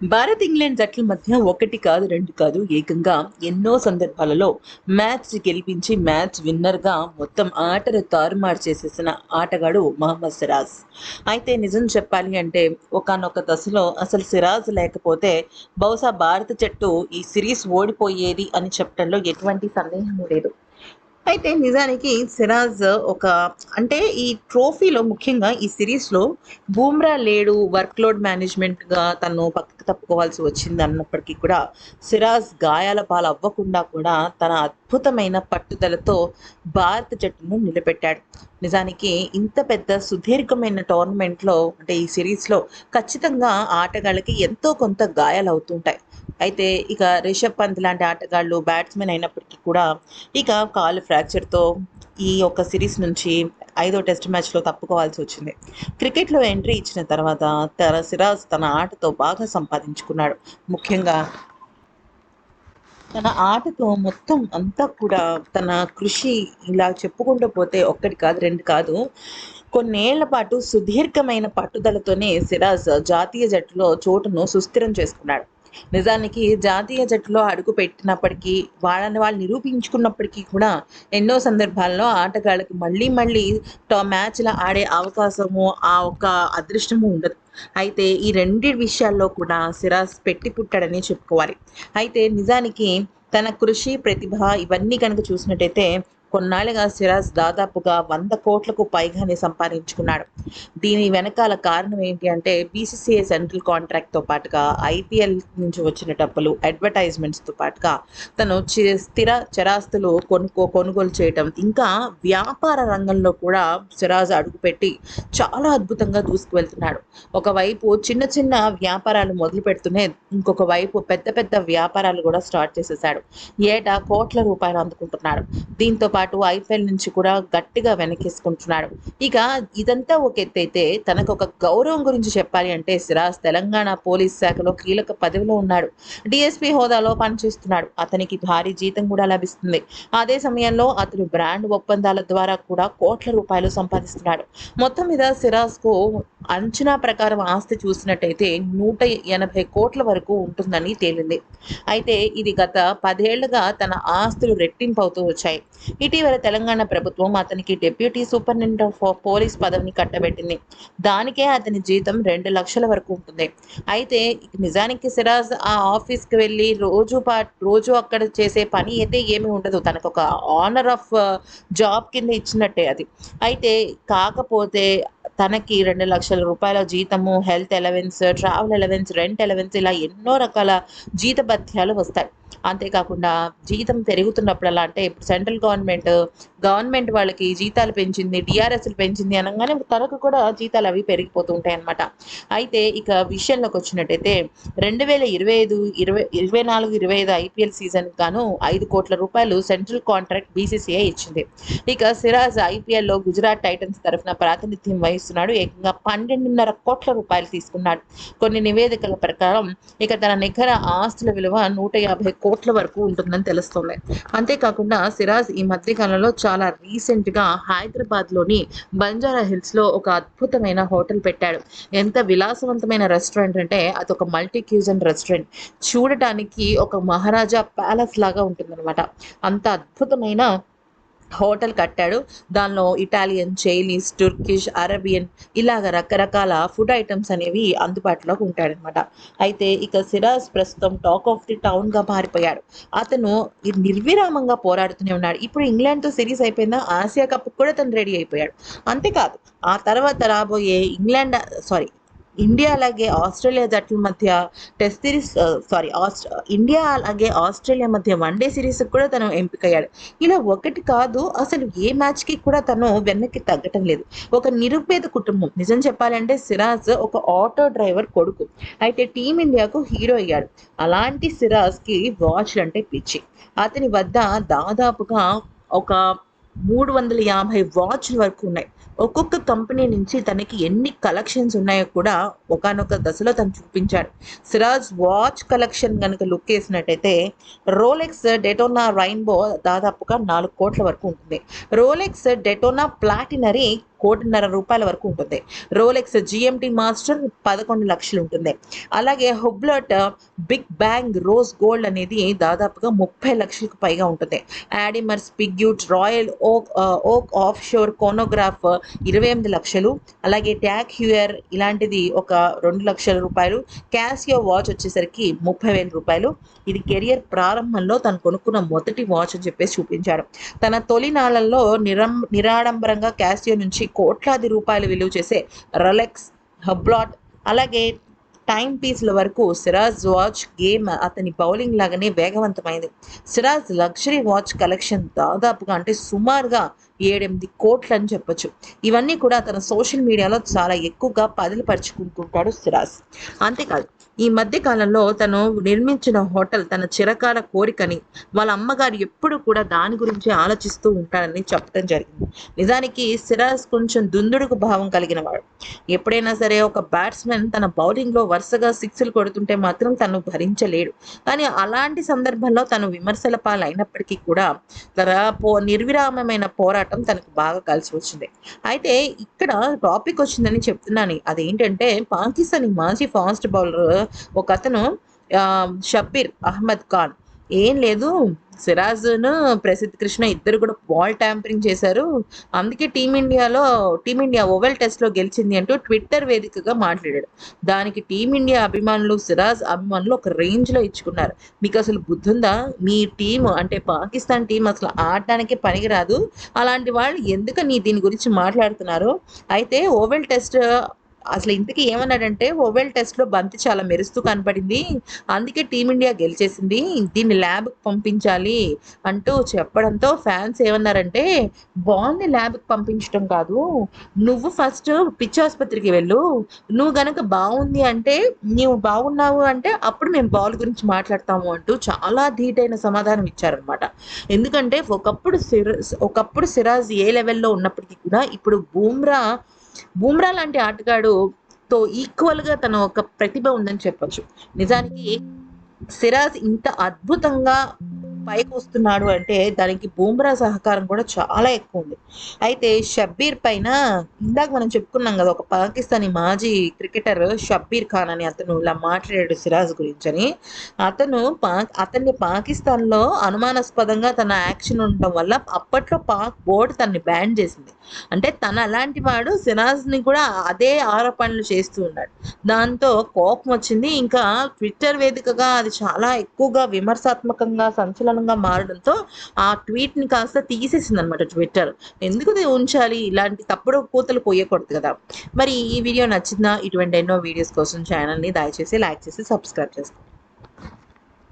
Bharat England జట్ల మధ్య ఒకటి కాదు రెండు కాదు ఏకంగా ఎన్నో సందర్భాలలో మ్యాచ్ గెలిపించి మ్యాచ్ విన్నర్గా మొత్తం ఆటను తారుమారు చేసేసిన ఆటగాడు మహమ్మద్ సిరాజ్. అయితే నిజం చెప్పాలి అంటే ఒకనొక దశలో అసలు సిరాజ్ లేకపోతే బహుశా భారత జట్టు ఈ సిరీస్ ఓడిపోయేది అని చెప్పడంలో ఎటువంటి సందేహం లేదు. అయితే నిజానికి సిరాజ్ ఒక అంటే ఈ ట్రోఫీలో ముఖ్యంగా ఈ సిరీస్లో బూమ్రా లేడు వర్క్ లోడ్ మేనేజ్మెంట్గా తను పక్కకు తప్పుకోవాల్సి వచ్చింది అన్నప్పటికీ కూడా సిరాజ్ గాయాల పాలు అవ్వకుండా కూడా తన అద్భుతమైన పట్టుదలతో భారత జట్టును నిలబెట్టాడు. నిజానికి ఇంత పెద్ద సుదీర్ఘమైన టోర్నమెంట్లో అంటే ఈ సిరీస్లో ఖచ్చితంగా ఆటగాళ్ళకి ఎంతో కొంత గాయాలు అవుతుంటాయి అయితే ఇక రిషబ్ పంత్ లాంటి ఆటగాళ్ళు బ్యాట్స్మెన్ అయినప్పటికీ కూడా ఇక కాలు ఫ్రాక్చర్తో ఈ యొక్క సిరీస్ నుంచి ఐదో టెస్ట్ మ్యాచ్లో తప్పుకోవాల్సి వచ్చింది. క్రికెట్లో ఎంట్రీ ఇచ్చిన తర్వాత తన సిరాజ్ తన ఆటతో బాగా సంపాదించుకున్నాడు. ముఖ్యంగా తన ఆటతో మొత్తం అంతా కూడా తన కృషి ఇలా చెప్పుకుంటూ పోతే ఒక్కటి కాదు రెండు కాదు. కొన్నేళ్ళ పాటు సుదీర్ఘమైన పట్టుదలతోనే సిరాజ్ జాతీయ జట్టులో చోటును సుస్థిరం చేసుకున్నాడు. నిజానికి జాతీయ జట్టులో అడుగు పెట్టినప్పటికీ వాళ్ళని వాళ్ళు నిరూపించుకున్నప్పటికీ కూడా ఎన్నో సందర్భాల్లో ఆటగాళ్ళకి మళ్ళీ మళ్ళీ టా మ్యాచ్లో ఆడే అవకాశము ఆ ఒక అదృష్టము ఉండదు. అయితే ఈ రెండు విషయాల్లో కూడా సిరాజ్ పెట్టి పుట్టాడని చెప్పుకోవాలి. అయితే నిజానికి తన కృషి ప్రతిభ ఇవన్నీ కనుక చూసినట్టయితే కొన్నాళ్ళుగా సిరాజ్ దాదాపుగా వంద కోట్లకు పైగానే సంపాదించుకున్నాడు. దీని వెనకాల కారణం ఏంటి అంటే బీసీసీఐ సెంట్రల్ కాంట్రాక్ట్తో పాటుగా ఐపీఎల్ నుంచి వచ్చిన డబ్బులు అడ్వర్టైజ్మెంట్స్తో పాటుగా తను చి- స్థిర చరాస్తులు కొనుక్కో కొనుగోలు చేయటం ఇంకా వ్యాపార రంగంలో కూడా సిరాజ్ అడుగుపెట్టి చాలా అద్భుతంగా దూసుకువెళ్తున్నాడు. ఒకవైపు చిన్న చిన్న వ్యాపారాలు మొదలు పెడుతూనే ఇంకొక వైపు పెద్ద పెద్ద వ్యాపారాలు కూడా స్టార్ట్ చేసేసాడు ఏటా కోట్ల రూపాయలు అందుకుంటున్నాడు. దీంతో పాటు ఐపీఎల్ నుంచి కూడా గట్టిగా వెనకేసుకుంటున్నాడు. ఇక ఇదంతా ఒక ఎత్తైతే తనకు ఒక గౌరవం గురించి చెప్పాలి అంటే సిరాజ్ తెలంగాణ పోలీస్ శాఖలో కీలక పదవిలో ఉన్నాడు. డిఎస్పీ హోదాలో పనిచేస్తున్నాడు. అతనికి భారీ జీతం కూడా లభిస్తుంది. అదే సమయంలో అతను బ్రాండ్ ఒప్పందాల ద్వారా కూడా కోట్ల రూపాయలు సంపాదిస్తున్నాడు. మొత్తం మీద సిరాజ్కు అంచనా ప్రకారం ఆస్తి చూసినట్టయితే నూట ఎనభై కోట్ల వరకు ఉంటుందని తేలింది. అయితే ఇది గత పదేళ్ళుగా తన ఆస్తులు రెట్టింపు అవుతూ వచ్చాయి. ఇటీవల తెలంగాణ ప్రభుత్వం అతనికి డిప్యూటీ సూపరింటెండెంట్ ఆఫ్ పోలీస్ పదవిని కట్టబెట్టింది. దానికే అతని జీతం రెండు లక్షల వరకు ఉంటుంది. అయితే నిజానికి సిరాజ్ ఆ ఆఫీస్కి వెళ్ళి రోజు పా రోజు అక్కడ చేసే పని అయితే ఏమీ ఉండదు. తనకు ఒక ఆనర్ ఆఫ్ జాబ్ కింద ఇచ్చినట్టే అది. అయితే కాకపోతే తనకి రెండు లక్షల రూపాయల జీతము health allowance travel allowance rent allowance ఇలా ఎన్నో రకాల జీతభత్యాలు వస్తాయి. అంతేకాకుండా జీతం పెరుగుతున్నప్పుడల్లా అంటే ఇప్పుడు సెంట్రల్ గవర్నమెంట్ గవర్నమెంట్ వాళ్ళకి జీతాలు పెంచింది డిఆర్ఎస్లు పెంచింది అనగానే తనకు కూడా జీతాలు అవి పెరిగిపోతూ ఉంటాయి అన్నమాట అయితే ఇక విషయంలోకి వచ్చినట్టయితే రెండు వేల ఇరవై ఐదు ఇరవై ఇరవై నాలుగు ఇరవై ఐదు ఐపీఎల్ సీజన్ గాను ఐదు కోట్ల రూపాయలు సెంట్రల్ కాంట్రాక్ట్ బీసీసీఐ ఇచ్చింది. ఇక సిరాజ్ ఐపీఎల్లో గుజరాత్ టైటన్స్ తరఫున ప్రాతినిధ్యం వహిస్తున్నాడు. ఏకంగా పన్నెండున్నర కోట్ల రూపాయలు తీసుకున్నాడు. కొన్ని నివేదికల ప్రకారం ఇక తన నికర ఆస్తుల విలువ నూట యాభై కోట్ల వరకు ఉంటుందని తెలుస్తోంది. అంతేకాకుండా సిరాజ్ ఈ మధ్య కాలంలో చాలా రీసెంట్గా హైదరాబాద్లోని బంజారా హిల్స్లో ఒక అద్భుతమైన హోటల్ పెట్టాడు. ఎంత విలాసవంతమైన రెస్టారెంట్ అంటే అది ఒక మల్టీ క్యూజన్ రెస్టారెంట్. చూడటానికి ఒక మహారాజా ప్యాలెస్ లాగా ఉంటుందన్నమాట. అంత అద్భుతమైన హోటల్ కట్టాడు. దానిలో ఇటాలియన్ చైనీస్ టుర్కిష్ అరబియన్ ఇలాగ రకరకాల ఫుడ్ ఐటమ్స్ అనేవి అందుబాటులోకి ఉంటాడనమాట అయితే ఇక సిరాజ్ ప్రస్తుతం టాక్ ఆఫ్ ది టౌన్గా మారిపోయాడు. అతను ఈ నిర్విరామంగా పోరాడుతూనే ఉన్నాడు. ఇప్పుడు ఇంగ్లాండ్తో సిరీస్ అయిపోయిందా? ఆసియా కప్ కూడా తను రెడీ అయిపోయాడు. అంతేకాదు ఆ తర్వాత రాబోయే ఇంగ్లాండ్ సారీ ఇండియా అలాగే ఆస్ట్రేలియా జట్ల మధ్య టెస్ట్ సిరీస్ సారీ ఆస్ట్ ఇండియా అలాగే ఆస్ట్రేలియా మధ్య వన్డే సిరీస్ కూడా తను ఎంపికయ్యాడు. ఇలా ఒకటి కాదు అసలు ఏ మ్యాచ్కి కూడా తను వెనక్కి తగ్గటం లేదు. ఒక నిరుపేద కుటుంబం నిజం చెప్పాలంటే సిరాజ్ ఒక ఆటో డ్రైవర్ కొడుకు. అయితే టీమిండియాకు హీరో అయ్యాడు. అలాంటి సిరాజ్కి వాచ్లు అంటే పిచ్చి. అతని వద్ద దాదాపుగా ఒక మూడు వందల యాభై వాచ్ల వరకు ఉన్నాయి. ఒక్కొక్క కంపెనీ నుంచి తనకి ఎన్ని కలెక్షన్స్ ఉన్నాయో కూడా ఒకనొక దశలో తను చూపించాడు. సిరాజ్ వాచ్ కలెక్షన్ కనుక లుక్ వేసినట్టయితే రోలెక్స్ డెటోనా రైన్బో దాదాపుగా నాలుగు కోట్ల వరకు ఉంటుంది. రోలెక్స్ డెటోనా ప్లాటినరీ కోటిన్నర రూపాయల వరకు ఉంటుంది. రోలెక్స్ జిఎంటి మాస్టర్ పదకొండు లక్షలు ఉంటుంది. అలాగే Hublot big bang rose gold అనేది దాదాపుగా ముప్పై లక్షలకు పైగా ఉంటుంది. యాడిమర్స్ పిగ్యూట్ రాయల్ ఓక్ ఓక్ ఆఫ్ షోర్ కోనోగ్రాఫ్ ఇరవై ఎనిమిది లక్షలు. అలాగే ట్యాక్ హ్యూయర్ ఇలాంటిది ఒక రెండు లక్షల రూపాయలు. క్యాసియో వాచ్ వచ్చేసరికి ముప్పై వేల రూపాయలు. ఇది కెరియర్ ప్రారంభంలో తను కొనుక్కున్న మొదటి వాచ్ అని చెప్పేసి చూపించాడు. తన తొలి నాళ్ళల్లో నిరం నిరాడంబరంగా క్యాసియో నుంచి కోట్లాది రూపాయలు విలువ చేసే రొలెక్స్ హబ్లాట్ అలాగే టైం పీస్ల వరకు సిరాజ్ వాచ్ గేమ్ అతని బౌలింగ్ లాగానే వేగవంతమైంది. సిరాజ్ లగ్జరీ వాచ్ కలెక్షన్ దాదాపుగా అంటే సుమారుగా ఏడెనిమిది కోట్లు అని చెప్పొచ్చు. ఇవన్నీ కూడా తన సోషల్ మీడియాలో చాలా ఎక్కువగా పదిలిపరుచుకుంటుంటాడు సిరాజ్ అంతేకాదు ఈ మధ్య కాలంలో తను నిర్మించిన హోటల్ తన చిరకాల కోరికని వాళ్ళ అమ్మగారు ఎప్పుడు కూడా దాని గురించి ఆలోచిస్తూ ఉంటారని చెప్పడం జరిగింది. నిజానికి సిరాజ్ కొంచెం దుందుడుకు భావం కలిగిన వాడు. ఎప్పుడైనా సరే ఒక బ్యాట్స్మెన్ తన బౌలింగ్లో వరుసగా సిక్స్లు కొడుతుంటే మాత్రం తను భరించలేడు. కానీ అలాంటి సందర్భంలో తను విమర్శల పాలైనప్పటికీ కూడా తన పో నిర్విరామమైన పోరాటం తనకు బాగా కలిసి వచ్చింది. అయితే ఇక్కడ టాపిక్ వచ్చిందని చెప్తున్నాను. అదేంటంటే పాకిస్తాన్ మాజీ ఫాస్ట్ బౌలర్ ఒక అతను షబ్బీర్ అహ్మద్ ఖాన్. ఏం లేదు సిరాజ్ను ప్రసిద్ధ్ కృష్ణ ఇద్దరు కూడా బాల్ ట్యాంపరింగ్ చేశారు. అందుకే టీమిండియాలో టీమిండియా ఓవెల్ టెస్ట్లో గెలిచింది అంటూ ట్విట్టర్ వేదికగా మాట్లాడాడు. దానికి టీమిండియా అభిమానులు సిరాజ్ అభిమానులు ఒక రేంజ్లో ఇచ్చుకున్నారు. మీకు అసలు బుద్ధుందా? మీ టీం అంటే పాకిస్తాన్ టీం అసలు ఆడడానికి పనికిరాదు. అలాంటి వాళ్ళు ఎందుకని దీని గురించి మాట్లాడుతున్నారు? అయితే ఓవెల్ టెస్ట్ అసలు ఇంతకీ ఏమన్నాడంటే ఓవెల్ టెస్ట్లో బంతి చాలా మెరుస్తూ కనపడింది అందుకే టీమిండియా గెలిచేసింది దీన్ని ల్యాబ్కి పంపించాలి అంటూ చెప్పడంతో ఫ్యాన్స్ ఏమన్నారంటే బాల్ని ల్యాబ్కి పంపించడం కాదు నువ్వు ఫస్ట్ పిచ్ ఆసుపత్రికి వెళ్ళు నువ్వు గనక బాగుంది అంటే నీవు బాగున్నావు అంటే అప్పుడు మేము బాల్ గురించి మాట్లాడతాము అంటూ చాలా ధీటైన సమాధానం ఇచ్చారనమాట. ఎందుకంటే ఒకప్పుడు సిరాజ్ ఒకప్పుడు సిరాజ్ ఏ లెవెల్లో ఉన్నప్పటికీ కూడా ఇప్పుడు బూమ్రా బూమ్రా లాంటి ఆటగాడు తో ఈక్వల్గా తన ఒక ప్రతిభ ఉందని చెప్పొచ్చు. నిజానికి సిరాజ్ ఇంత అద్భుతంగా పైకి వస్తున్నాడు అంటే దానికి బూమ్రా సహకారం కూడా చాలా ఎక్కువ ఉంది అయితే షబ్బీర్ పైన ఇందాక మనం చెప్పుకున్నాం కదా ఒక పాకిస్తానీ మాజీ క్రికెటర్ షబ్బీర్ ఖాన్ అని అతను ఇలా మాట్లాడాడు సిరాజ్ గురించి అని. అతను పా అతన్ని పాకిస్తాన్లో అనుమానాస్పదంగా తన యాక్షన్ ఉండటం వల్ల అప్పట్లో పాక్ బోర్డు తనని బ్యాన్ చేసింది. అంటే తన అలాంటి వాడు సిరాజ్ని కూడా అదే ఆరోపణలు చేస్తూ ఉన్నాడు. దాంతో కోపం వచ్చింది. ఇంకా ట్విట్టర్ వేదికగా అది చాలా ఎక్కువగా విమర్శాత్మకంగా సంచలనంగా మారడంతో ఆ ట్వీట్ని కాస్త తీసేసింది అనమాట ట్విట్టర్. ఎందుకు ఉంచాలి? ఇలాంటి తప్పుడు కూతలు పోయకూడదు కదా. మరి ఈ వీడియో నచ్చిందా? ఇటువంటి ఎన్నో వీడియోస్ కోసం ఛానల్ని దయచేసి లైక్ చేసి సబ్స్క్రైబ్ చేసుకోండి.